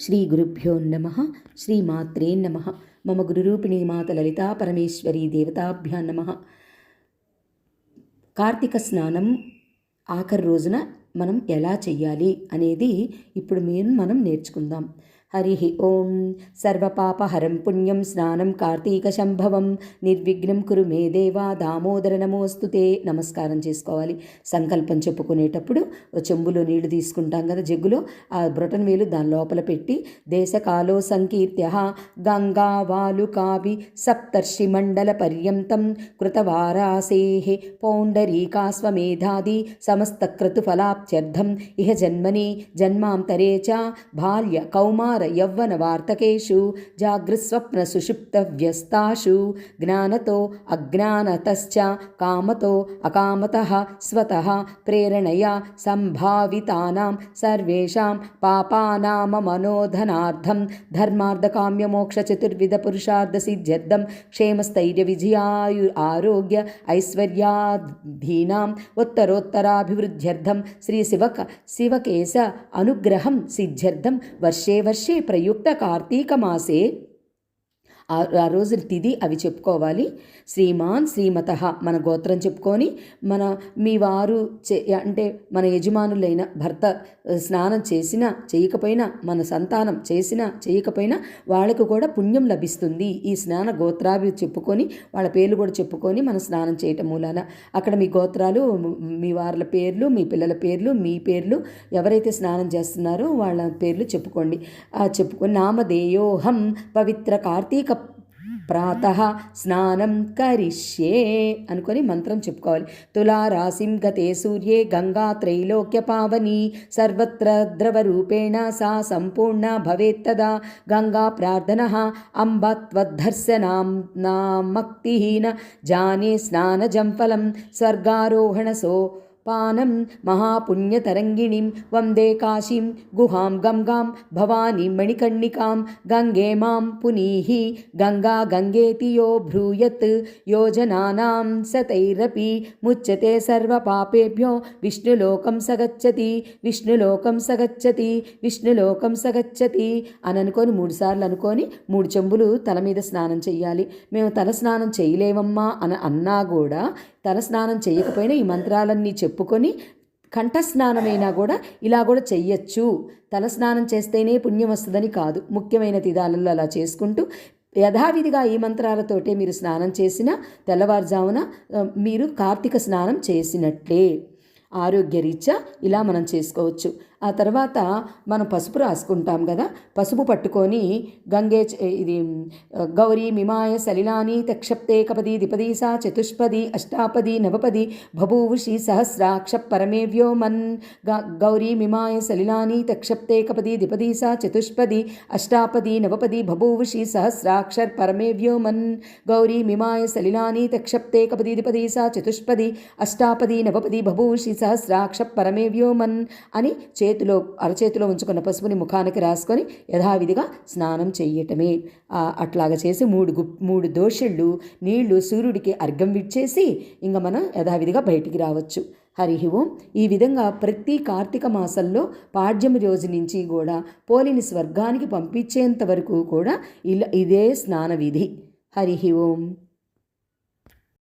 శ్రీ గురుభ్యో నమ శ్రీమాత్రే నమ. మమ గురురూపిణీ మాత లలితా పరమేశ్వరీ దేవతాభ్యా నమ. కార్తీక స్నానం ఆఖరి రోజున మనం ఎలా చెయ్యాలి అనేది ఇప్పుడు మేము మనం నేర్చుకుందాం. హరి ఓం. సర్వపాపహరం పుణ్యం స్నానం కార్తీక సంభవం నిర్విఘ్నం కురు మే దేవా దామోదర నమోస్తుతే నమస్కారం చేసుకోవాలి. సంకల్పం చెప్పుకునేటప్పుడు చెంబులో నీళ్ళు తీసుకుంటాం కదా జగ్గులో. ఆ బ్రొటన్ వేలు దాని లోపల పెట్టి దేశకాలో సంకీర్త్య గంగా వాలు కావి సప్తర్షి మండల పర్యంతం కృతవారాసే పౌండరీకాస్వమేధాది సమస్త క్రతుఫలాప్త్యర్థం ఇహ జన్మని జన్మాంతరే చ బాల్య కౌమార यौवनवार्तकेषु जागृत्स्वप्नसुषुप्तव्यस्तासु ज्ञानतो अज्ञानतश्च कामतो अकामतः स्वतः प्रेरणया सम्भावितानां सर्वेषां पापानाममनोधनार्थं धर्मार्धकाम्यमोक्षचतुर्विधपुरुषार्धसिद्ध्यर्थं क्षेमस्थैर्यविजयायु आरोग्य ऐश्वर्याधीनाम् उत्तरोत्तराभिवृद्ध्यर्थं श्रीशिवक शिवकेश अनुग्रहं सिद्ध्यर्थं वर्षे वर्षे वर्षे प्रयुक्तकार्तीकमासे ఆ ఆ రోజు తిది అవి చెప్పుకోవాలి. శ్రీమాన్ శ్రీమత మన గోత్రం చెప్పుకొని మన మీ వారు చే అంటే మన యజమానులైన భర్త స్నానం చేసినా చేయకపోయినా మన సంతానం చేసినా చేయకపోయినా వాళ్ళకు కూడా పుణ్యం లభిస్తుంది. ఈ స్నాన గోత్రాభి చెప్పుకొని వాళ్ళ పేర్లు కూడా చెప్పుకొని మనం స్నానం చేయటం మూలాన. అక్కడ మీ గోత్రాలు మీ వార్ల పేర్లు మీ పిల్లల పేర్లు మీ పేర్లు ఎవరైతే స్నానం చేస్తున్నారో వాళ్ళ పేర్లు చెప్పుకోండి. చెప్పుకొని నామధేయోహం పవిత్ర కార్తీక ప్రాత స్నానం కరిష్యే అనుకొని మంత్రం చెప్పుకోవాలి. తులారాశిం గతే సూర్యే గంగా త్రైలోక్య పావని. సర్వత్ర ద్రవరూపేణ సా సంపూర్ణ భవేత్తదా గంగా ప్రార్థన అంబ త్వద్ధర్శనాం నామక్తిహీన. జానే స్నానజం ఫలం. స్వర్గారోహణ సో పానం మహాపుణ్యతరంగిణీం వందే కాశీం గుహాం గంగాం భవానీ మణికర్ణికాం గంగే మాం పునీహి గంగా గంగేతి యో భ్రూయత్ యోజనానాం సతైరపి ముచ్యతే సర్వపాపేభ్యో విష్ణులోకం సగచ్చతి విష్ణులోకం సగచ్చతి విష్ణులోకం సగచ్చతి అని అనుకొని మూడుసార్లు అనుకొని మూడు చెంబులు తల మీద స్నానం చేయాలి మేము తల స్నానం చేయలేమమ్మా అని అన్నా కూడా తల స్నానం చేయకపోయినా ఈ మంత్రాలన్నీ చెప్పుకొని కంఠస్నానమైనా కూడా ఇలా కూడా చెయ్యొచ్చు. తల స్నానం చేస్తేనే పుణ్యం వస్తుందని కాదు. ముఖ్యమైన తిదాలలో అలా చేసుకుంటూ యథావిధిగా ఈ మంత్రాలతోటే మీరు స్నానం చేసిన తెల్లవారుజామున మీరు కార్తీక స్నానం చేసినట్లే. ఆరోగ్యరీత్యా ఇలా మనం చేసుకోవచ్చు. ఆ తర్వాత మనం పసుపు రాసుకుంటాం కదా పసుపు పట్టుకొని గంగే ఇది గౌరీ మిమాయ సలిలాని తక్షప్తే కపది దిపదీసా చతుష్పది అష్టాపది నవపది బభూవుషి సహస్రాక్ష పరమే వ్యోమన్ గౌరీ మిమాయ సలిలాని తక్షప్తే కపది దిపదీసా చతుష్పది అష్టాపది నవపది బభూవుషి సహస్రాక్షర్ పరమే వ్యోమన్ గౌరీ మిమాయ సలిలాని తక్షప్తే కపది దిపదీసా చతుష్పది అష్టాపది నవపది బభూషి సహస్రాక్ష పరమే వ్యోమన్ అని చేతిలో అరచేతిలో ఉంచుకున్న పసుపుని ముఖానికి రాసుకొని యథావిధిగా స్నానం చెయ్యటమే. అట్లాగ చేసి మూడు గు మూడు దోషుళ్ళు నీళ్ళు సూర్యుడికి అర్ఘం విచ్చేసి ఇంకా మనం యథావిధిగా బయటికి రావచ్చు. హరి ఓం. ఈ విధంగా ప్రతి కార్తీక మాసంలో పాడ్యమి రోజు నుంచి కూడా పోలిని స్వర్గానికి పంపించేంత వరకు కూడా ఇలా ఇదే స్నాన విధి హరి ఓం.